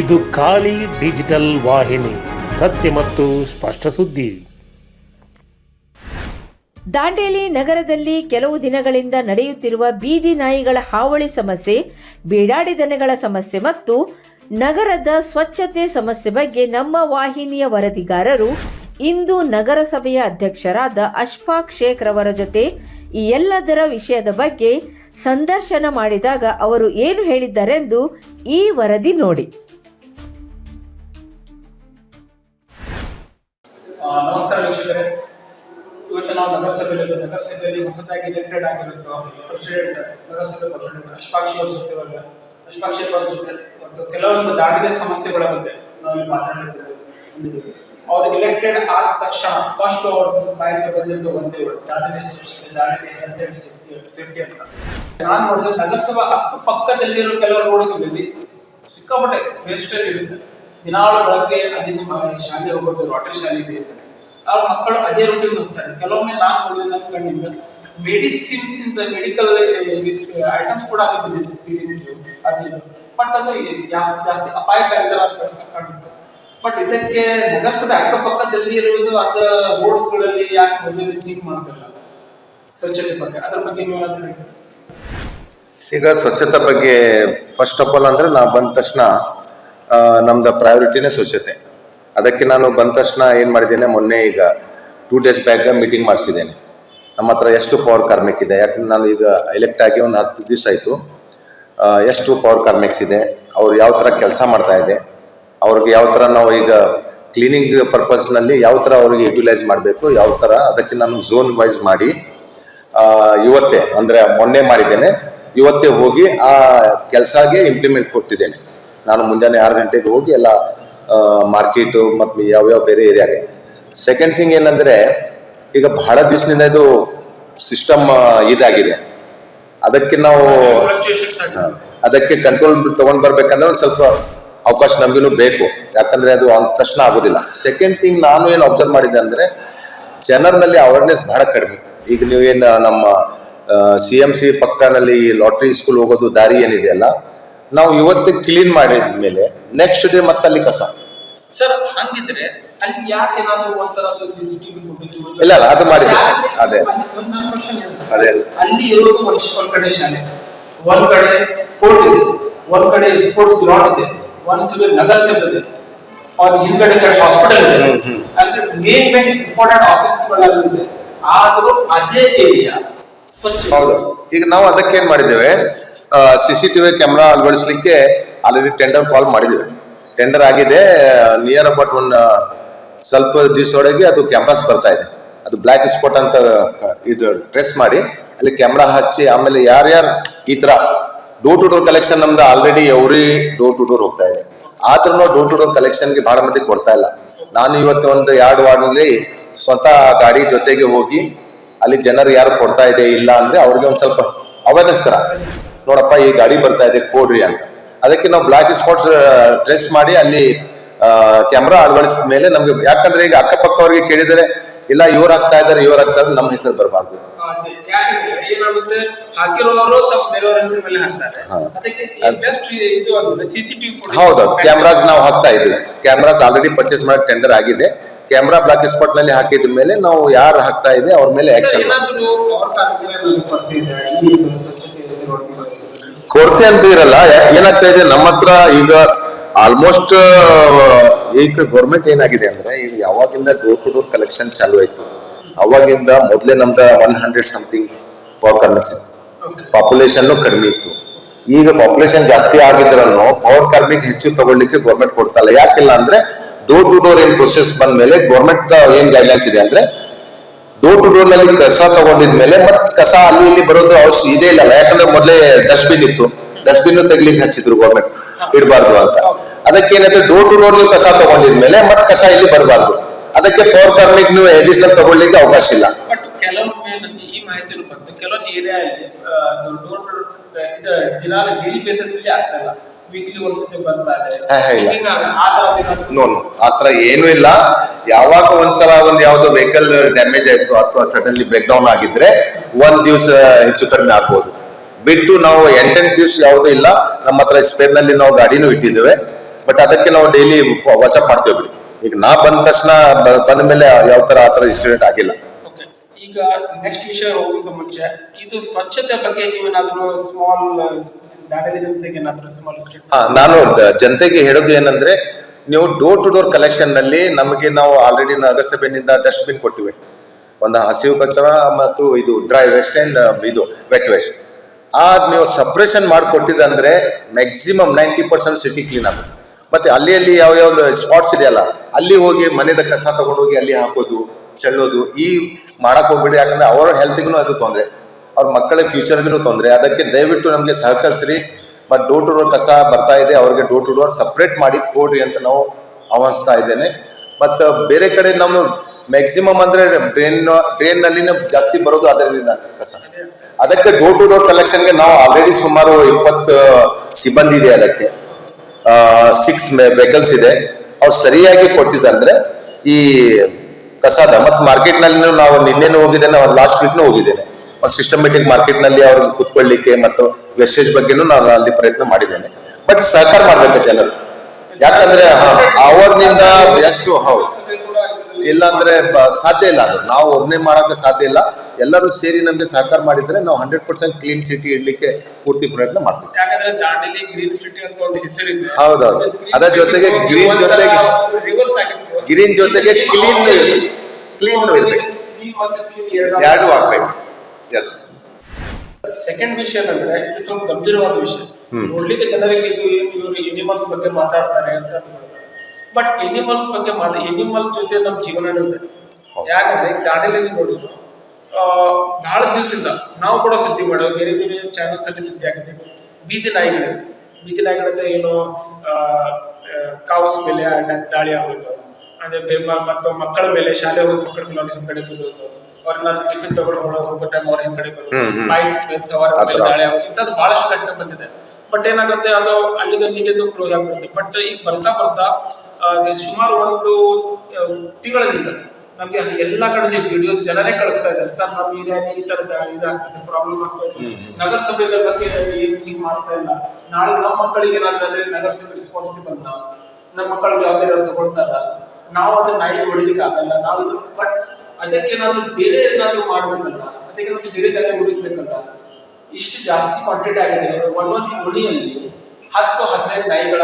ಇದು ಖಾಲಿ ಡಿಜಿಟಲ್ ವಾಹಿನಿ, ಸತ್ಯ ಮತ್ತು ಸ್ಪಷ್ಟ ಸುದ್ದಿ. ದಾಂಡೇಲಿ ನಗರದಲ್ಲಿ ಕೆಲವು ದಿನಗಳಿಂದ ನಡೆಯುತ್ತಿರುವ ಬೀದಿ ನಾಯಿಗಳ ಹಾವಳಿ ಸಮಸ್ಯೆ, ಬೀಡಾಡಿ ದನಗಳ ಸಮಸ್ಯೆ ಮತ್ತು ನಗರದ ಸ್ವಚ್ಛತೆ ಸಮಸ್ಯೆ ಬಗ್ಗೆ ನಮ್ಮ ವಾಹಿನಿಯ ವರದಿಗಾರರು ಇಂದು ನಗರಸಭೆಯ ಅಧ್ಯಕ್ಷರಾದ ಅಶ್ಫಾಕ್ ಶೇಖ್ ರವರ ಜೊತೆ ಈ ಎಲ್ಲದರ ವಿಷಯದ ಬಗ್ಗೆ ಸಂದರ್ಶನ ಮಾಡಿದಾಗ ಅವರು ಏನು ಹೇಳಿದ್ದಾರೆಂದು ಈ ವರದಿ ನೋಡಿ. ನಮಸ್ಕಾರ ವೀಕ್ಷಕರೇ. ಇವತ್ತು ನಾವು ನಗರಸಭೆಯಲ್ಲಿ ನಗರಸಭೆಯಲ್ಲಿ ಹೊಸದಾಗಿ ಎಲೆಕ್ಟೆಡ್ ಆಗಿರುತ್ತೋ ಪ್ರೆಸಿಡೆಂಟ್ ನಗರಸಭೆ ಪ್ರೆಸಿಡೆಂಟ್ ಅಶ್ಪಾಕ್ಷಿ ಅವ್ರ ಜೊತೆ ಇವಾಗ ಅಶ್ಫಾಕ್ಷಿ ಅವ್ರ ಜೊತೆ ಮತ್ತು ಕೆಲವೊಂದು ದಾಟಿದ ಸಮಸ್ಯೆಗಳ ಬಗ್ಗೆ ನಾವು ಇಲ್ಲಿ ಮಾತಾಡಲಿಕ್ಕೆ ಅವರು ಎಲೆಕ್ಟೆಡ್ ಆದ ತಕ್ಷಣ ಫಸ್ಟ್ ಅವ್ರ ಬಾಯಿಂದ ಬಂದಿದ್ದು ಒಂದೇ ದಾಳಿಯ ಸ್ವಚ್ಛತೆ ದಾಳಿಯ ಹೆಲ್ತ್ ಅಂಡ್ ಸೇಫ್ಟಿ ಸೇಫ್ಟಿ ಅಂತ. ನಾನು ನೋಡಿದ್ರೆ ನಗರಸಭಾ ಅಕ್ಕಪಕ್ಕದಲ್ಲಿರೋ ಕೆಲವು ರೋಡ್ಗಳಲ್ಲಿ ಸಿಕ್ಕಾಪಟ್ಟೆ ವೇಸ್ಟೇಜ್ ಇರುತ್ತೆ. ದಿನಾಳು ಬೆಳಗ್ಗೆ ನಿಮ್ಮ ಶಾಲೆ ಹೋಗೋದು ರೋಟರಿ ಶಾಲೆ ಇದೆ. ಅವ್ರ ಮಕ್ಕಳು ಅದೇ ರೂಟಿನ್ ಹೋಗ್ತಾರೆ. ಕೆಲವೊಮ್ಮೆ ನಾನು ನೋಡಿದ ನನ್ನ ಕಣ್ಣಿಂದ ಮೆಡಿಸಿನ್ಸ್ ಇಂದ ಮೆಡಿಕಲ್ ಐಟಮ್ಸ್ ಕೂಡ ಬಿದ್ದಿದೆ ಸಿರಿಂಜು ಅದು ಇದು ಬಟ್ ಅದು ಜಾಸ್ತಿ ಅಪಾಯಕಾರಿಕರ ಕಾಣುತ್ತೆ ಬಟ್ ಇದಕ್ಕೆ ನಗರಸದ ಅಕ್ಕಪಕ್ಕದಲ್ಲಿ ಇರುವುದು ಅದ ರೋಡ್ಸ್ಗಳಲ್ಲಿ ಯಾಕೆ ಮೊದಲು ಚೀಕ್ ಮಾಡ್ತಿಲ್ಲ? ಸ್ವಚ್ಛತೆ ಬಗ್ಗೆ. ಅದ್ರ ಬಗ್ಗೆ ನೀವು ಏನಾದ್ರು ಹೇಳ್ತೀರಾ? ಈಗ ಸ್ವಚ್ಛತೆ ಬಗ್ಗೆ ಫಸ್ಟ್ ಆಫ್ ಆಲ್ ಅಂದ್ರೆ ನಾ ಬಂದ ತಕ್ಷಣ ನಮ್ದು ಪ್ರಯಾರಿಟಿನೇ ಸ್ವಚ್ಛತೆ. ಅದಕ್ಕೆ ನಾನು ಬಂದ ತಕ್ಷಣ ಏನು ಮಾಡಿದ್ದೇನೆ, ಮೊನ್ನೆ ಈಗ ಟೂ ಡೇಸ್ ಬ್ಯಾಕ್ ಮೀಟಿಂಗ್ ಮಾಡಿಸಿದ್ದೇನೆ. ನಮ್ಮ ಹತ್ರ ಎಷ್ಟು ಪವರ್ ಕಾರ್ಮಿಕ್ ಇದೆ. ಯಾಕಂದ್ರೆ ನಾನು ಈಗ ಎಲೆಕ್ಟ್ ಆಗಿ ಒಂದು ಹತ್ತು ದಿವಸ ಆಯಿತು. ಎಷ್ಟು ಪವರ್ ಕಾರ್ಮಿಕ್ಸ್ ಇದೆ. ಅವ್ರು ಯಾವ ಥರ ಕೆಲಸ ಮಾಡ್ತಾ ಇದೆ, ಅವ್ರಿಗೆ ಯಾವ ಥರ ನಾವು ಈಗ ಕ್ಲೀನಿಂಗ್ ಪರ್ಪಸ್ನಲ್ಲಿ ಯಾವ ಥರ ಅವ್ರಿಗೆ ಯುಟಿಲೈಸ್ ಮಾಡಬೇಕು, ಯಾವ ಥರ ಅದಕ್ಕೆ ನಾನು ಝೋನ್ ವೈಸ್ ಮಾಡಿ ಇವತ್ತೇ ಅಂದರೆ ಮೊನ್ನೆ ಮಾಡಿದ್ದೇನೆ. ಇವತ್ತೇ ಹೋಗಿ ಆ ಕೆಲಸಗೆ ಇಂಪ್ಲಿಮೆಂಟ್ ಕೊಟ್ಟಿದ್ದೇನೆ. ನಾನು ಮುಂಜಾನೆ ಆರು ಗಂಟೆಗೆ ಹೋಗಿ ಎಲ್ಲ ಮಾರ್ಕೆಟು ಮತ್ತು ಯಾವ್ಯಾವ ಬೇರೆ ಏರಿಯಾಗೆ. ಸೆಕೆಂಡ್ ಥಿಂಗ್ ಏನಂದರೆ ಈಗ ಬಹಳ ದಿವಸದಿಂದ ಇದು ಸಿಸ್ಟಮ್ ಇದಾಗಿದೆ. ಅದಕ್ಕೆ ನಾವು ಅದಕ್ಕೆ ಕಂಟ್ರೋಲ್ ತಗೊಂಡ್ ಬರ್ಬೇಕಂದ್ರೆ ಒಂದು ಸ್ವಲ್ಪ ಅವಕಾಶ ನಮಗೂ ಬೇಕು. ಯಾಕಂದ್ರೆ ಅದು ಅಂದ ತಕ್ಷಣ ಆಗೋದಿಲ್ಲ. ಸೆಕೆಂಡ್ ಥಿಂಗ್ ನಾನು ಏನು ಅಬ್ಸರ್ವ್ ಮಾಡಿದ್ದೆ ಅಂದ್ರೆ ಜನರಲ್ಲಿ ಅವೇರ್ನೆಸ್ ಬಹಳ ಕಡಿಮೆ. ಈಗ ನೀವೇನು ನಮ್ಮ ಸಿ ಎಂ ಸಿ ಪಕ್ಕನಲ್ಲಿ ಲಾಟ್ರಿ ಸ್ಕೂಲ್ ಹೋಗೋದು ದಾರಿ ಏನಿದೆಯಲ್ಲ ನಾವು ಇವತ್ತು ಕ್ಲೀನ್ ಮಾಡಿದ ಮೇಲೆ ನೆಕ್ಸ್ಟ್ ಡೇ ಮತ್ತೆ ಅಲ್ಲಿ ಕಸ. ಸರ್ ಹಂಗಿದ್ರೆ ಅಲ್ಲಿ ಯಾಕೆ ಏನಾದ್ರು ಒಂಥರ ಸಿಸಿಟಿವಿ ಫುಟೇಜ್ ಇಲ್ಲ, ಅಲ್ಲ ಅದು ಮಾಡಿ ಅದೇ. ಅದೇ. ಅಲ್ಲಿ ಇರೋದು ಮನುಷ್ಯ ಒಂದ್ ಕಡೆ ಶಾಲೆ ಒಂದ್ ಕಡೆ ಕೋರ್ಟ್ ಇದೆ ಒಂದ್ ಕಡೆ ಸ್ಪೋರ್ಟ್ಸ್ ಗ್ರೌಂಡ್ ಇದೆ ಒಂದ್ ಸಲ ನಗರಸಭೆ ಇದೆ ಒಂದ್ ಹಿಂದ್ಗಡೆ ಕಡೆ ಹಾಸ್ಪಿಟಲ್ ಇದೆ. ಅಲ್ಲಿ ಮೇನ್ ಮೇನ್ ಇಂಪಾರ್ಟೆಂಟ್ ಆಫೀಸ್ಗಳೆಲ್ಲ ಇದೆ. ಆದ್ರೂ ಅದೇ ಏರಿಯಾ ಸ್ವಚ್ಛ ಹೌದು. ಈಗ ನಾವು ಅದಕ್ಕೆ ಏನ್ ಮಾಡಿದ್ದೇವೆ? ಸಿ ಸಿ ಟಿವಿ ಕ್ಯಾಮ್ರಾ ಅಳವಡಿಸ್ಲಿಕ್ಕೆ ಆಲ್ರೆಡಿ ಟೆಂಡರ್ ಕಾಲ್ ಮಾಡಿದ್ದೇವೆ. ಟೆಂಡರ್ ಆಗಿದೆ ನಿಯರ್ ಅಬೌಟ್ ಒನ್ ಸ್ವಲ್ಪ ದಿವಸದೊಳಗೆ ಅದು ಕ್ಯಾಮ್ರಾಸ್ ಬರ್ತಾ ಇದೆ. ಅದು ಬ್ಲ್ಯಾಕ್ ಸ್ಪಾಟ್ ಅಂತ, ಇದು ಟ್ರೆಸ್ ಮಾಡಿ, ಅಲ್ಲಿ ಕ್ಯಾಮ್ರಾ ಹಚ್ಚಿ, ಆಮೇಲೆ ಯಾರ್ಯಾರು ಈ ತರ ಡೋರ್ ಟು ಡೋರ್ ಕಲೆಕ್ಷನ್ ನಮ್ದು already every door to door ಹೋಗ್ತಾ ಇದೆ. ಆದ್ರೂ ಡೋರ್ ಟು ಡೋರ್ ಕಲೆಕ್ಷನ್ಗೆ ಬಹಳ ಮಂದಿ ಕೊಡ್ತಾ ಇಲ್ಲ. ನಾನು ಇವತ್ತು ಒಂದು ಎರಡು ವಾರ್ಡ್ನಲ್ಲಿ ಸ್ವತಃ ಗಾಡಿ ಜೊತೆಗೆ ಹೋಗಿ, ಅಲ್ಲಿ ಜನರು ಯಾರು ಕೊಡ್ತಾ ಇದೆ, ಇಲ್ಲ ಅಂದ್ರೆ ಅವ್ರಿಗೆ ಒಂದು ಸ್ವಲ್ಪ ಅವೇರ್ನೆಸ್ ತರ. ನೋಡಪ್ಪ, ಈ ಗಾಡಿ ಬರ್ತಾ ಇದೆ, ಕೊಡ್ರಿ ಅಂತ. ಅದಕ್ಕೆ ನಾವು ಬ್ಲಾಕ್ ಸ್ಪಾಟ್ಸ್ ಟ್ರೆಸ್ ಮಾಡಿ ಅಲ್ಲಿ ಕ್ಯಾಮ್ರಾ ಅಳವಡಿಸಿದ ಮೇಲೆ ನಮ್ಗೆ ಯಾಕಂದ್ರೆ ಈಗ ಅಕ್ಕಪಕ್ಕ ಅವ್ರಿಗೆ ಕೇಳಿದರೆ ಇಲ್ಲ ಇವ್ರು ಆಗ್ತಾ ಇದಾರೆ ಇವ್ರು ಆಗ್ತಾ ನಮ್ಮ ಹೆಸರು ಬರಬಾರ್ದು. ಹೌದು ಕ್ಯಾಮ್ರಾಸ್ ನಾವು ಹಾಕ್ತಾ ಇದ್ವಿ ಕ್ಯಾಮ್ರಾಸ್ ಆಲ್ರೆಡಿ ಪರ್ಚೇಸ್ ಮಾಡಿ ಟೆಂಡರ್ ಆಗಿದೆ. ಕ್ಯಾಮ್ರಾ ಬ್ಲಾಕ್ ಸ್ಪಾಟ್ನಲ್ಲಿ ಹಾಕಿದ ಮೇಲೆ ನಾವು ಯಾರು ಹಾಕ್ತಾ ಇದೆ ಅವ್ರ ಮೇಲೆ ಆಕ್ಷನ್ ಕೊರತೆ ಅಂತ ಇರಲ್ಲ. ಏನಾಗ್ತಾ ಇದೆ? ನಮ್ಮ ಹತ್ರ ಈಗ ಆಲ್ಮೋಸ್ಟ್ ಈಗ ಗೌರ್ಮೆಂಟ್ ಏನಾಗಿದೆ ಅಂದ್ರೆ ಈಗ ಯಾವಾಗಿಂದ ಡೋರ್ ಟು ಡೋರ್ ಕಲೆಕ್ಷನ್ ಚಾಲು ಆಯ್ತು ಅವಾಗಿಂದ ಮೊದಲೇ ನಮ್ದ ಒನ್ ಹಂಡ್ರೆಡ್ ಸಮಥಿಂಗ್ ಪವರ್ ಕಾರ್ಮಿಕ್ಸ್ ಇತ್ತು. ಪಾಪ್ಯುಲೇಷನ್ ಕಡಿಮೆ ಇತ್ತು. ಈಗ ಪಾಪ್ಯುಲೇಷನ್ ಜಾಸ್ತಿ ಆಗಿದ್ರನ್ನು ಪವರ್ ಕಾರ್ಮಿಕ್ ಹೆಚ್ಚು ತಗೊಳ್ಳಿಕ್ಕೆ ಗೌರ್ಮೆಂಟ್ ಕೊಡ್ತಾ ಇಲ್ಲ. ಯಾಕಿಲ್ಲ ಅಂದ್ರೆ ಡೋರ್ ಟು ಡೋರ್ ಏನ್ ಪ್ರೊಸೆಸ್ ಬಂದ ಮೇಲೆ ಗೌರ್ಮೆಂಟ್ ಏನ್ ಗೈಡ್ಲೈನ್ಸ್ ಇದೆ ಅಂದ್ರೆ ಡೋರ್ ಟು ಡೋರ್ನಲ್ಲಿ ಕಸ ತಗೊಂಡಿದ್ಮೇಲೆ ಮತ್ ಕಸ ಅಲ್ಲಿ ಇಲ್ಲಿ ಬರೋದು ಅವಶ್ಯ ಇದೇ ಇಲ್ಲ. ಯಾಕಂದ್ರೆ ಮೊದಲೇ ಡಸ್ಟ್ಬಿನ್ ಇತ್ತು. ಡಸ್ಟ್ಬಿನ್ ತೆಗ್ಲಿಕ್ಕೆ ಹಚ್ಚಿದ್ರು ಗೌರ್ಮೆಂಟ್ ಇಡಬಾರ್ದು ಅಂತ. ಅದಕ್ಕೆ ಏನಂದ್ರೆ ಡೋರ್ ಟು ಡೋರ್ ನೀವು ಕಸ ತಗೊಂಡಿದ್ಮೇಲೆ ಮತ್ ಕಸ ಇಲ್ಲಿ ಬರಬಾರ್ದು. ಅದಕ್ಕೆ ಪವರ್ ಕಾರ್ಮಿಕ್ ನೀವು ಅಡಿಷನಲ್ ತಗೊಳ್ಳಿಕ್ಕೆ ಅವಕಾಶ ಇಲ್ಲ. ಕೆಲವೊಮ್ಮೆ ಈ ಕೆಲವೊಂದು ಏರಿಯಾ ಡೋರ್ ಟು ಇದು ದಿನ ಡೈಲಿ ಬೇಸಿಸ್ ಅಲ್ಲಿ ಆಗ್ತಾ ಇಲ್ಲ. ನೋ ನೋ ಆತರ ಏನು ಇಲ್ಲ. ಯಾವಾಗ ಒಂದ್ಸಲ ಒಂದ್ ಯಾವ್ದೋ ವೆಹಿಕಲ್ ಡ್ಯಾಮೇಜ್ ಆಯ್ತು ಅಥವಾ ಸಡನ್ಲಿ ಬ್ರೇಕ್ ಡೌನ್ ಆಗಿದ್ರೆ ಒಂದ್ ದಿವಸ ಹೆಚ್ಚು ಕಡಿಮೆ ಆಗ್ಬೋದು. ಬಿಟ್ಟು ನಾವು ಎಂಟೆಂಟು ದಿವಸ ಯಾವುದೂ ಇಲ್ಲ. ನಮ್ಮ ಹತ್ರ ಸ್ಪೇರ್ನಲ್ಲಿ ನಾವು ಗಾಡಿನೂ ಇಟ್ಟಿದ್ದೇವೆ. ಬಟ್ ಅದಕ್ಕೆ ನಾವು ಡೈಲಿ ವಾಚಪ್ ಮಾಡ್ತೇವೆ ಬಿಡಿ. ಈಗ ನಾ ಬಂದ ತಕ್ಷಣ ಬಂದ ಮೇಲೆ ಯಾವ ತರ ಆತರ ತರ ಇನ್ಸಿಡೆಂಟ್ ಆಗಿಲ್ಲ. ಈಗ ನೆಕ್ಸ್ಟ್ ವಿಷಯ ಹೋಗೋದು ಮುಂಚೆ ಇದು ಸ್ವಚ್ಛತೆ ಬಗ್ಗೆ ನೀವೇನಾದ್ರೂ ಸ್ಮಾಲ್ ಹಾ, ನಾನು ಜನತೆಗೆ ಹೇಳೋದು ಏನಂದ್ರೆ, ನೀವು ಡೋರ್ ಟು ಡೋರ್ ಕಲೆಕ್ಷನ್ನಲ್ಲಿ ನಮಗೆ ನಾವು ಆಲ್ರೆಡಿ ನಗರಸಭೆಯಿಂದ ಡಸ್ಟ್ ಬಿನ್ ಕೊಟ್ಟಿವೆ. ಒಂದು ಹಸಿವು ಕಚರ ಮತ್ತು ಇದು ಡ್ರೈ ವೇಸ್ಟ್ ಅಂಡ್ ಇದು ವೆಟ್ ವೇಸ್ಟ್ ಆ, ನೀವು separation ಮಾಡಿಕೊಟ್ಟಿದ್ದಂದ್ರೆ maximum ninety percent city clean ಆಗುತ್ತೆ. ಮತ್ತೆ ಅಲ್ಲಿ ಅಲ್ಲಿ ಯಾವ ಯಾವ ಸ್ಪಾಟ್ಸ್ ಇದೆಯಲ್ಲ, ಅಲ್ಲಿ ಹೋಗಿ ಮನೆದ ಕಸ ತಗೊಂಡೋಗಿ ಅಲ್ಲಿ ಹಾಕೋದು, ಚೆಲ್ಲೋದು, ಈ ಮಾಡಕ್ ಹೋಗ್ಬಿಡಿ. ಯಾಕಂದ್ರೆ ಅವರ ಹೆಲ್ತ್ಗೂ ಅದು ತೊಂದರೆ. ಅವ್ರ ಮಕ್ಕಳ ಫ್ಯೂಚರ್ಗೂ ತೊಂದರೆ ಅದಕ್ಕೆ ದಯವಿಟ್ಟು ನಮಗೆ ಸಹಕರಿಸ್ರಿ. ಮತ್ತು ಡೋರ್ ಟು ಡೋರ್ ಕಸ ಬರ್ತಾ ಇದೆ. ಅವ್ರಿಗೆ ಡೋರ್ ಟು ಡೋರ್ ಸಪ್ರೇಟ್ ಮಾಡಿ ಕೊಡ್ರಿ ಅಂತ ನಾವು ಆಹ್ವಾನಿಸ್ತಾ ಇದ್ದೇನೆ. ಮತ್ತು ಬೇರೆ ಕಡೆ ನಮ್ಮ ಮ್ಯಾಕ್ಸಿಮಮ್ ಅಂದರೆ ಡ್ರೈನ್ ಡ್ರೈನ್ ನಲ್ಲಿನೇ ಜಾಸ್ತಿ ಬರೋದು ಅದರಿಂದ ಕಸ. ಅದಕ್ಕೆ ಡೋರ್ ಟು ಡೋರ್ ಕಲೆಕ್ಷನ್ಗೆ ನಾವು ಆಲ್ರೆಡಿ ಸುಮಾರು ಇಪ್ಪತ್ತು ಸಿಬ್ಬಂದಿ ಇದೆ ಅದಕ್ಕೆ. ಸಿಕ್ಸ್ ವೆಹಿಕಲ್ಸ್ ಇದೆ. ಅವ್ರು ಸರಿಯಾಗಿ ಕೊಟ್ಟಿದ್ದಂದ್ರೆ ಈ ಕಸದ ಮತ್ತು ಮಾರ್ಕೆಟ್ನಲ್ಲಿ ನಾವು ನಿನ್ನೆನೂ ಹೋಗಿದ್ದೇನೆ ಲಾಸ್ಟ್ ವೀಕ್ನೂ ಹೋಗಿದ್ದೇನೆ. ಸಿಸ್ಟಮೆಟಿಕ್ ಮಾರ್ಕೆಟ್ನಲ್ಲಿ ಅವ್ರಿಗೆ ಕುತ್ಕೊಳ್ಳಿಕ್ಕೆ ಮತ್ತು ವೆಸ್ಟೇಜ್ ಬಗ್ಗೆನೂ ನಾನು ಅಲ್ಲಿ ಪ್ರಯತ್ನ ಮಾಡಿದ್ದೇನೆ. ಬಟ್ ಸಹಕಾರ ಮಾಡ್ಬೇಕು ಜನರು. ಯಾಕಂದ್ರೆ ಅವರ್ನಿಂದ ಎಷ್ಟು ಹೌದು ಇಲ್ಲಾಂದ್ರೆ ಸಾಧ್ಯ ಇಲ್ಲ ಅದು. ನಾವು ಒಬ್ಬನೇ ಮಾಡೋಕೆ ಸಾಧ್ಯ ಇಲ್ಲ. ಎಲ್ಲರೂ ಸೇರಿ ನಮಗೆ ಸಹಕಾರ ಮಾಡಿದ್ರೆ ನಾವು ಹಂಡ್ರೆಡ್ ಪರ್ಸೆಂಟ್ ಕ್ಲೀನ್ ಸಿಟಿ ಇಡ್ಲಿಕ್ಕೆ ಪೂರ್ತಿ ಪ್ರಯತ್ನ ಮಾಡ್ತೀವಿ. ಹೌದೌದು. ಅದರ ಜೊತೆಗೆ ಗ್ರೀನ್ ಜೊತೆಗೆ- ಗ್ರೀನ್ ಜೊತೆಗೆ ಕ್ಲೀನ್ ಕ್ಲೀನ್ ಇರ್ಬೇಕು. ಎರಡು ಆಗ್ಬೇಕು. ಎಸ್ ಸೆಕೆಂಡ್ ವಿಷಯ ಏನಂದ್ರೆ ಇದು ಸ್ವಲ್ಪ ಗಂಭೀರವಾದ ವಿಷಯ. ನೋಡ್ಲಿಕ್ಕೆ ಜನರಿಗೆ ಇದು ಏನು ಇವರು ಎನಿಮಲ್ಸ್ ಬಗ್ಗೆ ಮಾತಾಡ್ತಾರೆ ಅಂತ ಬಟ್ ಎನಿಮಲ್ಸ್ ಬಗ್ಗೆ ಮಾತ ಎನಿಮಲ್ಸ್ ಜೊತೆ ನಮ್ಮ ಜೀವನ ಇದೆ ಯಾಕಂದ್ರೆ ಗಾಡಿಯಲ್ಲಿ ನೋಡಿ ಬಹಳ ದಿವಸದಿಂದ ನಾವು ಕೂಡ ಸುದ್ದಿ ಮಾಡೋ ಬೇರೆ ಬೇರೆ ಚಾನಲ್ಸ್ ಅಲ್ಲಿ ಸುದ್ದಿ ಆಗಿದೆ ಬೀದಿ ನಾಯಿಗಳು. ಬೀದಿ ನಾಯಿಗಳಂತ ಏನು ಕಾವ್ಸ್ ಮೇಲೆ ದಾಳಿ ಆಗೋಯ್ತು. ಅಂದ್ರೆ ಮತ್ತು ಮಕ್ಕಳ ಮೇಲೆ ಶಾಲೆ ಹೋಗಿ ಮಕ್ಕಳ ಮೇಲೆ ಹಿಂಗಡೆ ಬೀಳೋದು. ಅವ್ರನ್ನ ಟಿಫಿನ್ ತಗೊಂಡು ಹೋಗೋ ಟೈಮ್ ಅವ್ರ ಹಿಂಗಡೆ ಬರೋದು. ಅವರ ಮೇಲೆ ಥರ. ದಾಳಿ ಆಗೋದು ಇಂಥದ್ದು ಬಹಳಷ್ಟು ಘಟನೆ ಬಂದಿದೆ. ಬಟ್ ಏನಾಗುತ್ತೆ ಅದು ಅಲ್ಲಿಗೆ ಅಲ್ಲಿಗೆ ಕ್ಲೋಸ್ ಆಗ್ಬಿಡುತ್ತೆ. ಬಟ್ ಈಗ ಬರ್ತಾ ಬರ್ತಾ ಸುಮಾರು ಒಂದು ತಿಂಗಳಿಂದ ನಮ್ಗೆ ಎಲ್ಲಾ ಕಡೆ ವಿಡಿಯೋಸ್ ಜನರೇ ಕಳಿಸ್ತಾ ಇದ್ದಾರೆ. ಸರ್ ನಮ್ಮ ಈ ತರದ ಇದಾಗ್ತದೆ ಪ್ರಾಬ್ಲಮ್ ಆಗ್ತಾ ಇದೆ. ನಗರಸಭೆಗಳ ಬಗ್ಗೆ ಏನ್ ಥಿಂಕ್ ಮಾಡ್ತಾ ಇಲ್ಲ. ನಾಳೆ ನಮ್ಮ ಮಕ್ಕಳಿಗೆ ಏನಾದ್ರೂ ಆದ್ರೆ ನಗರಸಭೆ ರೆಸ್ಪಾನ್ಸಿಬಲ್ ನಾವು. ನಮ್ಮ ಮಕ್ಕಳ ಜವಾಬ್ದಾರಿ ತಗೊಳ್ತಾರ. ನಾವು ಅದನ್ನ ನಾಯಿ ಹೊಡಿಲಿಕ್ಕೆ ಆಗಲ್ಲ. ನಾವು ಬಟ್ ಅದಕ್ಕೆ ಏನಾದ್ರು ಬೇರೆ ಏನಾದ್ರೂ ಮಾಡ್ಬೇಕಲ್ಲ ಅದಕ್ಕೆ ನಾವು ಬೇರೆ ದಾರಿ ಹುಡುಕ್ಬೇಕಲ್ಲ ಇಷ್ಟು ಜಾಸ್ತಿ ಕ್ವಾಂಟಿಟಿ ಆಗಿದೆ. ಒಂದೊಂದು ಓಣಿಯಲ್ಲಿ ಹತ್ತು, ಹದಿನೈದು ನಾಯಿಗಳ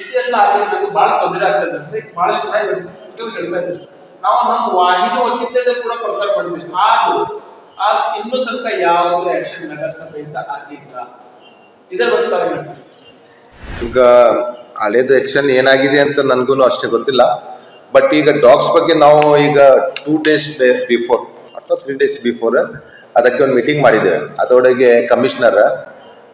ಇದೆಲ್ಲ ಆಗಿದೆ ನಮ್ಗೆ ಬಹಳ ತೊಂದರೆ ಆಗ್ತದೆ. ಅಂತ ಬಹಳಷ್ಟು ಜನ ಹೇಳ್ತಾ ಇದ್ದೀವಿ ನಾವು ನಮ್ಮ ವಾಹಿನಿ ಒತ್ತಿದ್ದೇ ಕೂಡ ಪ್ರಸಾರ ಮಾಡಿದ್ವಿ ಆದ್ರೂ ಆ ಇನ್ನೂ ತನಕ ಯಾವುದೇ ಆಕ್ಷನ್ ನಗರಸಭೆಯಿಂದ ಆಗಿಲ್ಲ. ಇದರ ಬಗ್ಗೆ ತಾವು ಈಗ ಹಳೇದು ಆಕ್ಷನ್ ಏನಾಗಿದೆ ಅಂತ ನನಗೂ ಅಷ್ಟೇ ಗೊತ್ತಿಲ್ಲ. ಬಟ್ ಈಗ ಡಾಗ್ಸ್ ಬಗ್ಗೆ ನಾವು ಈಗ ಟೂ ಡೇಸ್ ಬಿಫೋರ್ ಅಥವಾ ತ್ರೀ ಡೇಸ್ ಬಿಫೋರ್ ಅದಕ್ಕೆ ಒಂದು ಮೀಟಿಂಗ್ ಮಾಡಿದ್ದೇವೆ. ಅದರೊಳಗೆ ಕಮಿಷನರ್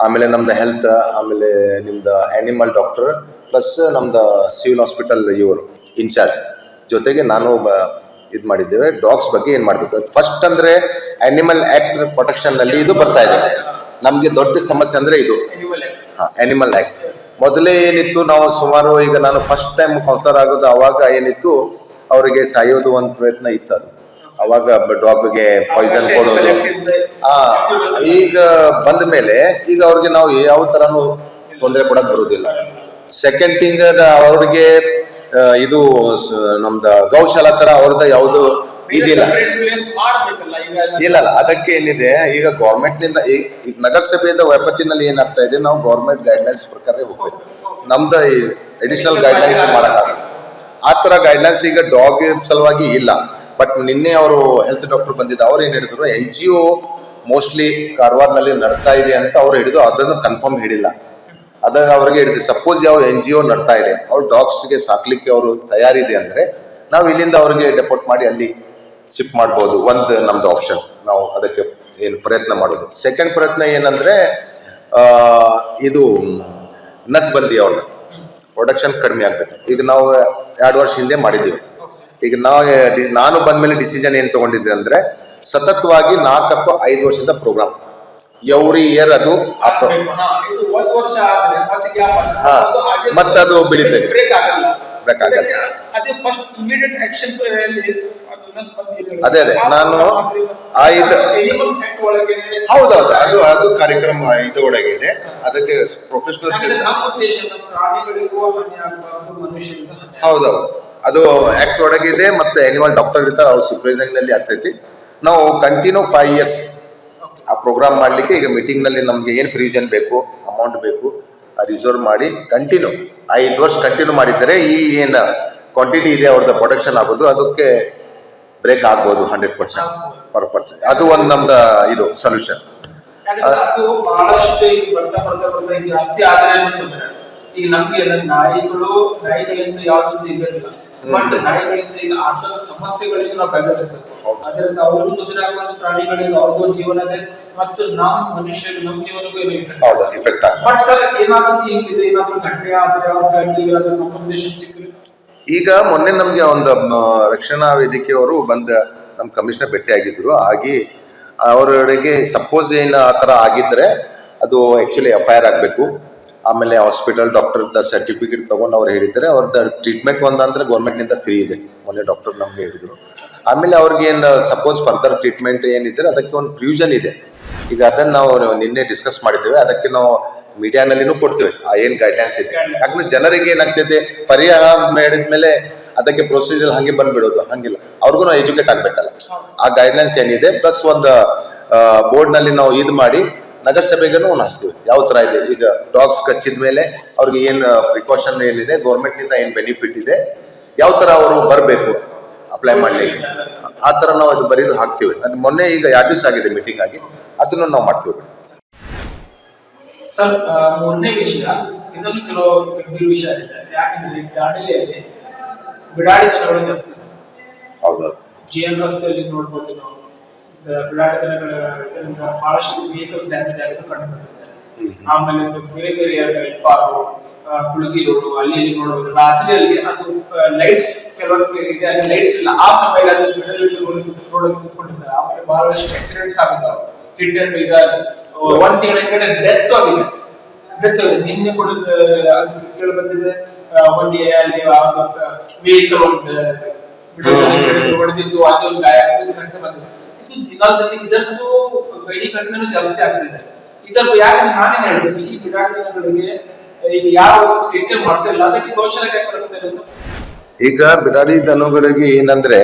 ಆಮೇಲೆ ನಮ್ದು ಹೆಲ್ತ್ ಆಮೇಲೆ ನಿಮ್ದು ಆ್ಯನಿಮಲ್ ಡಾಕ್ಟರ್ ಪ್ಲಸ್ ನಮ್ದು ಸಿವಿಲ್ ಹಾಸ್ಪಿಟಲ್ ಇವರು ಇನ್ಚಾರ್ಜ್ ಜೊತೆಗೆ ನಾನು ಇದು ಮಾಡಿದ್ದೇವೆ. ಡಾಗ್ಸ್ ಬಗ್ಗೆ ಏನು ಮಾಡಬೇಕು? ಫಸ್ಟ್ ಅಂದರೆ ಆ್ಯನಿಮಲ್ ಆ್ಯಕ್ಟ್ ಪ್ರೊಟೆಕ್ಷನ್ನಲ್ಲಿ ಇದು ಬರ್ತಾ ಇದೆ. ನಮಗೆ ದೊಡ್ಡ ಸಮಸ್ಯೆ ಅಂದರೆ ಇದು. ಹಾಂ ಆ್ಯನಿಮಲ್ ಆ್ಯಕ್ಟ್ ಮೊದಲೇ ಏನಿತ್ತು ನಾವು ಸುಮಾರು ಈಗ ನಾನು ಫಸ್ಟ್ ಟೈಮ್ ಕೌನ್ಸಿಲರ್ ಆಗೋದು ಅವಾಗ ಏನಿತ್ತು ಅವರಿಗೆ ಸಾಯೋದು ಒಂದು ಪ್ರಯತ್ನ ಇತ್ತು ಅದು. ಅವಾಗ ಡಾಗ್ಗೆ ಪಾಯ್ಸನ್ ಕೊಡೋದು. ಆ ಈಗ ಬಂದ ಮೇಲೆ ಈಗ ಅವ್ರಿಗೆ ನಾವು ಯಾವ ತರನು ತೊಂದರೆ ಕೊಡಕ್ ಬರೋದಿಲ್ಲ. ಸೆಕೆಂಡ್ ಥಿಂಗ್ ಅವ್ರಿಗೆ ಇದು ನಮ್ದು ನಮ್ದ ಗೌಶಾಲಾ ತರ ಅವ್ರದ್ದು ಯಾವುದು ಇದಿಲ್ಲ ಇಲ್ಲ. ಅದಕ್ಕೆ ಏನಿದೆ ಈಗ ಗೌರ್ಮೆಂಟ್ನಿಂದ ಈಗ ನಗರಸಭೆಯಿಂದ ವ್ಯಾಪತಿನಲ್ಲಿ ಏನಾಗ್ತಾ ಇದೆ ನಾವು ಗೌರ್ಮೆಂಟ್ ಗೈಡ್ಲೈನ್ಸ್ ಪ್ರಕಾರ ಹೋಗ್ಬೇಕು. ನಮ್ದು ಅಡಿಷನಲ್ ಗೈಡ್ಲೈನ್ಸ್ ಮಾಡೋಕ್ಕಾಗಲ್ಲ. ಆ ತರ ಗೈಡ್ಲೈನ್ಸ್ ಈಗ ಡಾಗ್ ಸಲುವಾಗಿ ಇಲ್ಲ. ಬಟ್ ನಿನ್ನೆ ಅವರು ಹೆಲ್ತ್ ಡಾಕ್ಟರ್ ಬಂದಿದ್ದ ಅವ್ರು ಏನು ಹೇಳಿದ್ರು ಎನ್ ಜಿ ಒ ಮೋಸ್ಟ್ಲಿ ಕಾರವಾರ್ನಲ್ಲಿ ನಡ್ತಾ ಇದೆ ಅಂತ ಅವ್ರು ಹಿಡಿದು ಅದನ್ನು ಕನ್ಫರ್ಮ್ ಹಿಡಿಲ್ಲ ಅದನ್ನು ಅವ್ರಿಗೆ ಹಿಡಿದು ಸಪೋಸ್ ಯಾವ ಎನ್ ಜಿ ಒ ನಡ್ತಾ ಇದೆ ಅವ್ರು ಡಾಗ್ಸ್ಗೆ ಸಾಕ್ಲಿಕ್ಕೆ ಅವರು ತಯಾರಿದೆ ಅಂದ್ರೆ ನಾವು ಇಲ್ಲಿಂದ ಅವ್ರಿಗೆ ಡೆಪೋರ್ಟ್ ಮಾಡಿ ಅಲ್ಲಿ ಶಿಫ್ಟ್ ಮಾಡ್ಬೋದು ಒಂದು ನಮ್ದು ಆಪ್ಷನ್ ನಾವು ಅದಕ್ಕೆ ಏನು ಪ್ರಯತ್ನ ಮಾಡೋದು. ಸೆಕೆಂಡ್ ಪ್ರಯತ್ನ ಏನಂದ್ರೆ ಇದು ನಸ್ಬಂದಿ ಅವ್ರದ್ದು ಪ್ರೊಡಕ್ಷನ್ ಕಡಿಮೆ ಆಗ್ಬೇಕು. ಈಗ ನಾವು ಎರಡು ವರ್ಷ ಹಿಂದೆ ಮಾಡಿದ್ದೀವಿ. ಈಗ ನಾವು ನಾನು ನಾನು ಬಂದ್ಮೇಲೆ ಡಿಸಿಷನ್ ಏನು ತಗೊಂಡಿದ್ದೆ ಅಂದ್ರೆ ಸತತವಾಗಿ ನಾಲ್ಕು ಅಪ್ಪ ಐದು ವರ್ಷದ ಪ್ರೋಗ್ರಾಮ್ ಎವ್ರಿ ಇಯರ್ ಅದು ಮತ್ತೆ ಅದು ಬೆಳಿತೈತೆ. ಬ್ರೇಕ್ ಆಗಲ್ಲ. ಅದೇ ಅದು. ನಾನು- ಆ ಇದು ಹೌದೌದು. ಅದು ಅದು ಕಾರ್ಯಕ್ರಮ ಇದು ಒಳಗಿದೆ. ಅದಕ್ಕೆ ಪ್ರೊಫೆಷನಲ್ ಹೌದೌದು. ಅದು ಆಕ್ಟ್ ಒಳಗಿದೆ ಮತ್ತೆ ಅನಿಮಲ್ ಡಾಕ್ಟರ್ ಇರ್ತಾರೆ ಅವ್ರ ಸೂಪರ್ವೈಸಿಂಗ್ನಲ್ಲಿ ಆಗ್ತೈತಿ. ನಾವು ಕಂಟಿನ್ಯೂ ಫೈವ್ ಇಯರ್ಸ್ ಆ ಪ್ರೋಗ್ರಾಮ್ ಮಾಡ್ಲಿಕ್ಕೆ ಈಗ ಮೀಟಿಂಗ್ನಲ್ಲಿ ನಮ್ಗೆ ಏನ್ ಪ್ರಿವಿಷನ್ ಬೇಕು ಅಮೌಂಟ್ ಬೇಕು ರಿಸರ್ವ್ ಮಾಡಿ ಕಂಟಿನ್ಯೂ ಐದು ವರ್ಷ ಕಂಟಿನ್ಯೂ ಮಾಡಿದರೆ ಈ ಏನು ಕ್ವಾಂಟಿಟಿ ಇದೆ ಅವ್ರದ್ದು ಪ್ರೊಡಕ್ಷನ್ ಆಗೋದು ಅದಕ್ಕೆ ಬ್ರೇಕ್ ಆಗ್ಬೋದು ಹಂಡ್ರೆಡ್ ಪರ್ಸೆಂಟ್ ಪರ್ ಪರ್ಸೆಂಟ್ ಅದು ಒಂದು ನಮ್ದು ಇದು ಸೊಲ್ಯೂಷನ್ ಬಹಳಷ್ಟು ಈಗ ಬರ್ತಾ ಬರ್ತಾ ಬರ್ತಾ ಜಾಸ್ತಿ ಆದ್ರೆ ಏನು ತೊಂದ್ರೆ ಈಗ ನಮ್ಗೆ ನಾಯಿಗಳು ನಾಯಿಗಳಿಂದ ಯಾವ್ದೊಂದು ಇದಿರಲಿಲ್ಲ ಬಟ್ ನಾಯಿಗಳಿಂದ ಈಗ ಆ ತರ ಸಮಸ್ಯೆಗಳಿಗೆ ನಾವು ಬಗೆಹರಿಸಬೇಕು ಅದರಿಂದ ಅವ್ರಿಗೂ ತೊಂದರೆ ಆಗುವಂತ ಪ್ರಾಣಿಗಳಿಗೆ ಅವ್ರಿಗೂ ಜೀವನ ಇದೆ ಮತ್ತು ನಮ್ಮ ಮನುಷ್ಯರು ನಮ್ಮ ಜೀವನಕ್ಕೂ ಏನು ಇಫೆಕ್ಟ್ ಬಟ್ ಸರ್ ಏನಾದ್ರೂ ಹಿಂಗಿದೆ ಏನಾದ್ರೂ ಘಟನೆ ಆದ್ರೆ ಅವ್ರ ಫ್ಯಾಮಿಲಿಗೆ ಏನಾದ್ರೂ ಕಂಪನ್ಸೇಷನ್ ಸಿಕ್ಕರೆ ಈಗ ಮೊನ್ನೆ ನಮಗೆ ಒಂದು ರಕ್ಷಣಾ ವೇದಿಕೆಯವರು ಬಂದ ನಮ್ಮ ಕಮಿಷನರ್ ಭೇಟಿ ಆಗಿದ್ರು ಆಗಿ ಅವರಿಗೆ ಸಪೋಸ್ ಏನು ಆ ಥರ ಆಗಿದ್ರೆ ಅದು ಆ್ಯಕ್ಚುಲಿ ಎಫ್ ಐ ಆರ್ ಆಗಬೇಕು. ಆಮೇಲೆ ಹಾಸ್ಪಿಟಲ್ ಡಾಕ್ಟರ್ದ ಸರ್ಟಿಫಿಕೇಟ್ ತಗೊಂಡು ಅವ್ರು ಹೇಳಿದ್ದಾರೆ. ಅವ್ರದ್ದು ಟ್ರೀಟ್ಮೆಂಟ್ ಒಂದಂದ್ರೆ ಗೌರ್ಮೆಂಟ್ನಿಂದ ಫ್ರೀ ಇದೆ, ಮೊನ್ನೆ ಡಾಕ್ಟರ್ ನಮಗೆ ಹೇಳಿದರು. ಆಮೇಲೆ ಅವ್ರಿಗೆ ಏನು ಸಪೋಸ್ ಫರ್ದರ್ ಟ್ರೀಟ್ಮೆಂಟ್ ಏನಿದ್ರೆ ಅದಕ್ಕೆ ಒಂದು ಪ್ರಿವಿಷನ್ ಇದೆ. ಈಗ ಅದನ್ನ ನಾವು ನಿನ್ನೆ ಡಿಸ್ಕಸ್ ಮಾಡಿದ್ದೇವೆ. ಅದಕ್ಕೆ ನಾವು ಮೀಡಿಯಾನಲ್ಲಿನೂ ಕೊಡ್ತೇವೆ. ಆ ಏನ್ ಗೈಡ್ಲೈನ್ಸ್ ಇದೆ. ಯಾಕಂದ್ರೆ ಜನರಿಗೆ ಏನಾಗ್ತೈತೆ ಪರಿಹಾರ ಮಾಡಿದ್ಮೇಲೆ ಅದಕ್ಕೆ ಪ್ರೊಸೀಜರ್ ಹಂಗೆ ಬಂದ್ಬಿಡೋದು. ಹಂಗಿಲ್ಲ. ಅವ್ರಿಗೂ ನಾವು ಎಜುಕೇಟ್ ಆಗ್ಬೇಕಲ್ಲ. ಆ ಗೈಡ್ಲೈನ್ಸ್ ಏನಿದೆ ಪ್ಲಸ್ ಒಂದು ಬೋರ್ಡ್ನಲ್ಲಿ ನಾವು ಇದು ಮಾಡಿ ನಗರಸಭೆಗೂ ಒಂದು ಹಚ್ತೀವಿ. ಯಾವ ತರ ಇದೆ? ಈಗ ಡಾಗ್ಸ್ ಕಚ್ಚಿದ ಮೇಲೆ ಅವ್ರಿಗೆ ಏನ್ ಪ್ರಿಕಾಷನ್ ಏನಿದೆ ಗೌರ್ಮೆಂಟ್ನಿಂದ ಏನು ಏನ್ ಬೆನಿಫಿಟ್ ಇದೆ ಯಾವ ತರ ಅವರು ಬರಬೇಕು ಅಪ್ಲೈ ಮಾಡಲಿಕ್ಕೆ? ಆ ಥರ ನಾವು ಅದು ಬರೀದು ಹಾಕ್ತಿವಿ. ಅದು ಮೊನ್ನೆ ಈಗ ಎರಡು ದಿವಸ ಆಗಿದೆ ಮೀಟಿಂಗ್ ಆಗಿ ಅದನ್ನು ನಾವು ಮಾಡ್ತೀವಿ ಬಿಡಿ. ಸರ್ ಮೂರನೇ ವಿಷಯ ಇದರಲ್ಲಿ ಕೆಲವು ಗಂಭೀರ ವಿಷಯ ಇದೆ. ಯಾಕಂದ್ರೆ ದಾಂಡಲಿಯಲ್ಲಿ ಬಿಡಾಡಿ ದನಗಳು ಜಾಸ್ತಿ. ಹೌದು. ಜಿ ಎನ್ ರಸ್ತೆಯಲ್ಲಿ ನೋಡ್ಬೋದು ನಾವು. ಬಿಡಾಡಿ ದನಗಳ ಇದರಿಂದ ಬಹಳಷ್ಟು ವೆಹಿಕಲ್ಸ್ ಡ್ಯಾಮೇಜ್ ಆಗೋದು ಕಂಡು ಬರ್ತದೆ ಆಮೇಲೆ ಬೇರೆ ಬೇರೆ ಬೆಳ್ಪಾರು ಕುಳುಗಿ ರೋಡು ಅಲ್ಲಿ ಇಲ್ಲಿ ನೋಡಬಹುದು ರಾತ್ರಿಯಲ್ಲಿ ಅದು ಲೈಟ್ಸ್ ಕೆಲವೊಂದು ಇದೆ ಅಲ್ಲಿ ಲೈಟ್ಸ್ ಇಲ್ಲ. ಆ ಸಮಯ ಅದು ಮಿಡಲ್ ರೋಡ್ ಕೂತ್ಕೊಂಡಿದ್ದಾರೆ ಆಮೇಲೆ ಬಹಳಷ್ಟು ಆಕ್ಸಿಡೆಂಟ್ಸ್ ಆಗಿದ್ದಾವೆ ಹಿಟ್ ಅಂಡ್ ಈಗ ಒಂದ್ ತಿಂಗಳ ಹಿಂದೆ ಡೆತ್ ಆಗಿದೆ. ಡೆತ್ ಆಗಿದೆ. ನಿನ್ನೆ ಕೂಡ ಅದಕ್ಕೆ ಕೇಳಿ ಬಂದಿದೆ. ಒಂದು ಏರಿಯಲ್ಲಿ ವೆಹಿಕಲ್ ಒಂದು ಹೊಡೆದಿದ್ದು ಅಲ್ಲಿ ಒಂದು ಗಾಯ ಆಗಿದ್ದು ಘಟನೆ ಬಂದಿದೆ. ಇದು ದಿನದಲ್ಲಿ ಇದರದ್ದು ಈ ಘಟನೆನೂ ಜಾಸ್ತಿ ಆಗ್ತಿದೆ ಇದರ ಯಾಕಂದ್ರೆ ನಾನೇನ್ ಹೇಳ್ತೀನಿ ಈ ಬಿಡಾಟ ದಿನಗಳಿಗೆ ಈಗ ಯಾರು ಟೇಕ್ ಮಾಡ್ತಾ ಇಲ್ಲ. ಅದಕ್ಕೆ ಕೌಶಲ್ಯ ಯಾಕೆ ಕಳಿಸ್ತಾ ಇಲ್ಲ ಸರ್? ಈಗ ಬಿಡಾಡಿ ದನಗಳಿಗೆ ಏನಂದ್ರೆ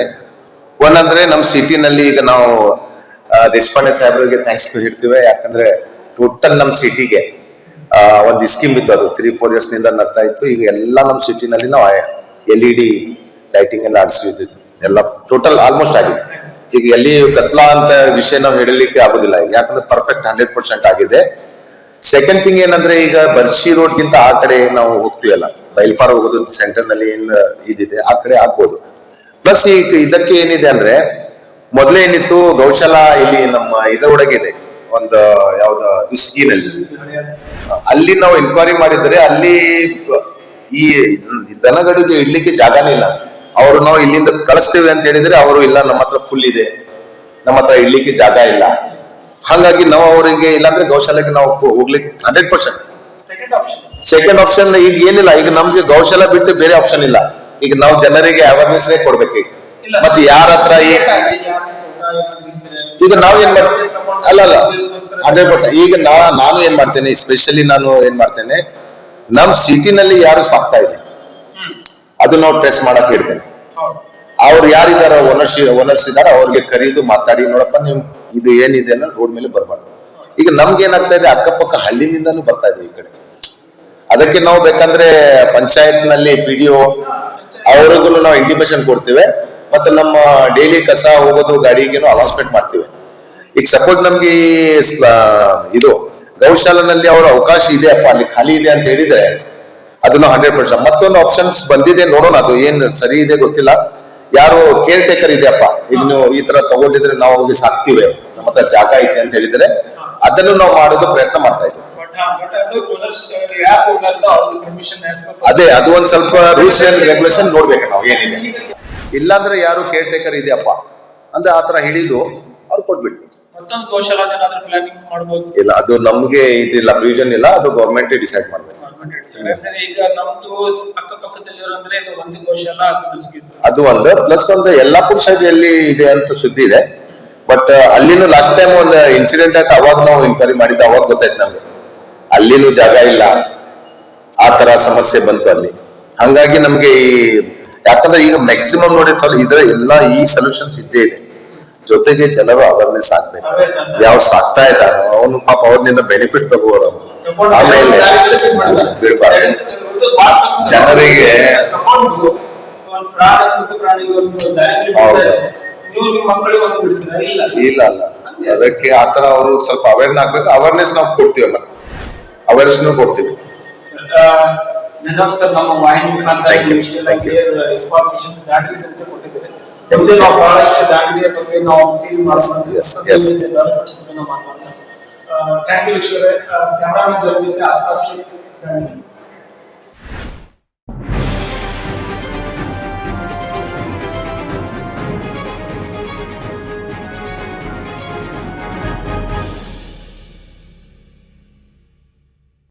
ಒಂದಂದ್ರೆ ನಮ್ಮ ಸಿಟಿನಲ್ಲಿ ಈಗ ನಾವು ದೇಶಪಾಂಡೆ ಸಾಹೇಬ್ರಿಗೆ ಥ್ಯಾಂಕ್ಸ್ ಹೇಳ್ತೀವಿ. ಯಾಕಂದ್ರೆ ಟೋಟಲ್ ನಮ್ಮ ಸಿಟಿಗೆ ಒಂದು ಸ್ಕೀಮ್ ಇತ್ತು ಅದು. ತ್ರೀ ಫೋರ್ ಇಯರ್ಸ್ನಿಂದ ನಡ್ತಾ ಇತ್ತು. ಈಗ ಎಲ್ಲ ನಮ್ಮ ಸಿಟಿನಲ್ಲಿ ನಾವು ಎಲ್ ಇ ಡಿ ಲೈಟಿಂಗ್ ಎಲ್ಲ ಆಡಿಸಿದ್ದು ಎಲ್ಲ ಟೋಟಲ್ ಆಲ್ಮೋಸ್ಟ್ ಆಗಿದೆ. ಈಗ ಎಲ್ಲಿ ಕತ್ಲಾ ಅಂತ ವಿಷಯ ನಾವು ಹೇಳಲಿಕ್ಕೆ ಆಗೋದಿಲ್ಲ. ಈಗ ಯಾಕಂದ್ರೆ ಪರ್ಫೆಕ್ಟ್ ಹಂಡ್ರೆಡ್ ಪರ್ಸೆಂಟ್ ಆಗಿದೆ. ಸೆಕೆಂಡ್ ಥಿಂಗ್ ಏನಂದ್ರೆ ಈಗ ಬರ್ಶಿ ರೋಡ್ ಗಿಂತ ಆ ಕಡೆ ನಾವು ಹೋಗ್ತೀವಲ್ಲ. ಬೈಲ್ಪಾರ ಹೋಗೋದು ಸೆಂಟರ್ನಲ್ಲಿ ಏನ್ ಇದಿದೆ, ಆ ಕಡೆ ಆಗ್ಬೋದು. ಪ್ಲಸ್ ಈಗ ಇದಕ್ಕೆ ಏನಿದೆ ಅಂದ್ರೆ ಮೊದ್ಲೇ ಏನಿತ್ತು ಗೌಶಾಲಾ ಇಲ್ಲಿ ನಮ್ಮ ಇದರೊಳಗೆ ಇದೆ ಒಂದು ಯಾವ್ದ ದುಸ್ಗಿನಲ್ಲಿ ಅಲ್ಲಿ ನಾವು ಎನ್ಕ್ವೈರಿ ಮಾಡಿದ್ರೆ ಅಲ್ಲಿ ಈ ದನಗಳಿಗೆ ಇಡ್ಲಿಕ್ಕೆ ಜಾಗನೇ ಇಲ್ಲ. ಅವರು ನಾವು ಇಲ್ಲಿಂದ ಕಳಿಸ್ತೇವೆ ಅಂತ ಹೇಳಿದ್ರೆ ಅವರು ಇಲ್ಲ ನಮ್ಮ ಹತ್ರ ಫುಲ್ ಇದೆ ನಮ್ಮ ಹತ್ರ ಇಡ್ಲಿಕ್ಕೆ ಜಾಗ ಇಲ್ಲ. ಹಾಗಾಗಿ ನಾವು ಅವರಿಗೆ ಇಲ್ಲಾಂದ್ರೆ ಗೌಶಾಲೆಗೆ ನಾವು ಹೋಗ್ಲಿಕ್ಕೆ ಹಂಡ್ರೆಡ್ ಪರ್ಸೆಂಟ್ ಸೆಕೆಂಡ್ ಆಪ್ಷನ್ ಈಗ ಏನಿಲ್ಲ ಈಗ ನಮ್ಗೆ ಗೌಶಾಲ ಬಿಟ್ಟು ಬೇರೆ ಆಪ್ಷನ್ ಇಲ್ಲ. ಈಗ ನಾವು ಜನರಿಗೆ ಅವೇರ್ನೆಸ್ ಕೊಡ್ಬೇಕು ಈಗ. ಮತ್ತೆ ಯಾರ ಹತ್ರ ಈಗ ನಾವ್ ಏನ್ ಮಾಡ್ತೀವಿ ಅಲ್ಲ ಅಲ್ಲ. Hundred percent. ಈಗ ನಾ ನಾನು ಏನ್ ಮಾಡ್ತೇನೆ ಸ್ಪೆಷಲಿ ನಾನು ಏನ್ ಮಾಡ್ತೇನೆ, ನಮ್ ಸಿಟಿನಲ್ಲಿ ಯಾರು ಸಾಕ್ತಾ ಇದೆ ಅದು ನಾವು ಟೆಸ್ಟ್ ಮಾಡಕ್ ಹೇಳ್ತೇನೆ. ಅವ್ರು ಯಾರಿದಾರ ಓನರ್ಸ್ ಓನರ್ಸ್ ಇದಾರ, ಅವ್ರಿಗೆ ಕರೀದು, ಮಾತಾಡಿ, ನೋಡಪ್ಪ ನಿಮ್ ಇದು ಏನಿದೆ ಅನ್ನೋ ರೋಡ್ ಮೇಲೆ ಬರಬಾರ್ದು. ಈಗ ನಮ್ಗೆ ಏನಾಗ್ತಾ ಇದೆ, ಅಕ್ಕಪಕ್ಕ ಹಳ್ಳಿನಿಂದಾನು ಬರ್ತಾ ಇದೆ ಈ ಕಡೆ. ಅದಕ್ಕೆ ನಾವು ಬೇಕಂದ್ರೆ ಪಂಚಾಯತ್ನಲ್ಲಿ ಪಿ ಡಿ ಅವ್ರಿಗೂ ನಾವು ಇಂಟಿಮೇಶನ್ ಕೊಡ್ತೇವೆ. ಮತ್ತೆ ನಮ್ಮ ಡೈಲಿ ಕಸ ಹೋಗೋದು ಗಾಡಿಗೇನು ಅನೌನ್ಸ್ಮೆಂಟ್ ಮಾಡ್ತೀವಿ. ಈಗ ಸಪೋಸ್ ನಮ್ಗೆ ಇದು ಗೌಶಾಲನಲ್ಲಿ ಅವರ ಅವಕಾಶ ಇದೆ ಅಪ್ಪ ಅಲ್ಲಿ ಖಾಲಿ ಇದೆ ಅಂತ ಹೇಳಿದ್ರೆ ಅದನ್ನು ಹಂಡ್ರೆಡ್ ಪರ್ಸೆಂಟ್ ಮತ್ತೊಂದು ಆಪ್ಷನ್ಸ್ ಬಂದಿದೆ ನೋಡೋಣ ಅದು ಏನ್ ಸರಿ ಇದೆ ಗೊತ್ತಿಲ್ಲ. ಯಾರು ಕೇರ್ ಟೇಕರ್ ಇದೆಯಪ್ಪ ಈಗ ನೀವು ಈ ತರ ತಗೊಂಡಿದ್ರೆ ನಾವು ಹೋಗಿ ಸಾಕ್ತಿವಿ. ನಮ್ಮ ಹತ್ರ ಜಾಗ ಐತೆ ಅಂತ ಹೇಳಿದ್ರೆ ಅದನ್ನು ನಾವು ಮಾಡೋದು ಪ್ರಯತ್ನ ಮಾಡ್ತಾ ಇದ್ದೀವಿ. ಅದೇ ಅದು ಒಂದ್ ಸ್ವಲ್ಪ ರೂಲ್ಸ್ ಅಂಡ್ ರೆಗ್ಯುಲೇಷನ್ ನೋಡ್ಬೇಕು ನಾವು ಏನಿದೆ. ಇಲ್ಲಾಂದ್ರೆ ಯಾರು ಕೇರ್ ಟೇಕರ್ ಇದೆಯಪ್ಪ? ಅಂದ್ರೆ ಆತರ ಹಿಡಿದು ಅವ್ರು ಕೊಟ್ಬಿಡ್ತೀವಿ ಇಲ್ಲ ಅದು ನಮ್ಗೆ ಇದಿಲ್ಲ ಪ್ರಿವಿಷನ್ ಇಲ್ಲ ಅದು ಗೌರ್ಮೆಂಟ್ ಡಿಸೈಡ್ ಮಾಡ್ಬೇಕು. ಅದು ಒಂದು ಪ್ಲಸ್ ಒಂದು ಎಲ್ಲಾ ಸೈಡ್ ಎಲ್ಲಿ ಇದೆ ಅಂತ ಸುದ್ದಿ ಇದೆ. ಬಟ್ ಅಲ್ಲಿನೂ ಲಾಸ್ಟ್ ಟೈಮ್ ಒಂದು ಇನ್ಸಿಡೆಂಟ್ ಆಯ್ತು ಅವಾಗ ನಾವು ಇನ್ಕ್ವೈರಿ ಮಾಡಿದ್ದು ಅವಾಗ ಗೊತ್ತಾಯ್ತು ನಮ್ಗೆ. ಅಲ್ಲಿನೂ ಜಾಗ ಇಲ್ಲ. ಆ ತರ ಸಮಸ್ಯೆ ಬಂತು ಅಲ್ಲಿ. ಹಂಗಾಗಿ ನಮ್ಗೆ ಈ ಯಾಕಂದ್ರೆ ಈಗ ಮ್ಯಾಕ್ಸಿಮಮ್ ನೋಡಿ ಸಲ ಇದ್ರ ಎಲ್ಲಾ ಈ ಸೊಲ್ಯೂಷನ್ಸ್ ಇದ್ದೇ ಇದೆ. ಜೊತೆಗೆ ಜನರು ಅವೇರ್ನೆಸ್ ಆಗ್ಬೇಕು. ಯಾವ ಸಾಕ್ತಾ ಇದ್ದಾನೋ, ಅವನು ಪಾಪ ಅವ್ರನ್ನ ಬೆನಿಫಿಟ್ ತಗೋಳ ಆಮೇಲೆ ಸರ್. ಜನರಿಗೆ ಇಲ್ಲ ಅಲ್ಲ ಅದಕ್ಕೆ ಆತರ ಅವರು ಸ್ವಲ್ಪ ಅವೇರ್ನ ಆಗ್ಬೇಕು. ಅವೇರ್ನೆಸ್ ನಾವು ಕೊಡ್ತೀವಲ್ಲ. ಅವೇರ್ನೆಸ್ ಕೊಡ್ತೀವಿ. ನೆನಪು ಸರ್ ನಮ್ಮ ವಾಹಿನಿ ಮುಖಾಂತರ Thank you. ಇಷ್ಟೆಲ್ಲ ಕ್ಲಿಯರ್ ಇನ್ಫಾರ್ಮೇಶನ್ ದಾಂಡಲಿ ಜನತೆ ಕೊಟ್ಟಿದ್ದೇವೆ ಮುಂದೆ ನಾವು ಬಹಳಷ್ಟು ದಾಂಡಲಿಯ ಬಗ್ಗೆ ನಾವು ಸೀಲ್ yes, yes. ನಾವು ಮಾತಾಡೋಣ ಥ್ಯಾಂಕ್ ಯು ವಿಶ್ವರೇ. ಕ್ಯಾಮ್ರಾಮನ್ ಜೊತೆ ಆಸ್ತಾಪ್ ಶೇಖ್ ದಾಂಡಲಿ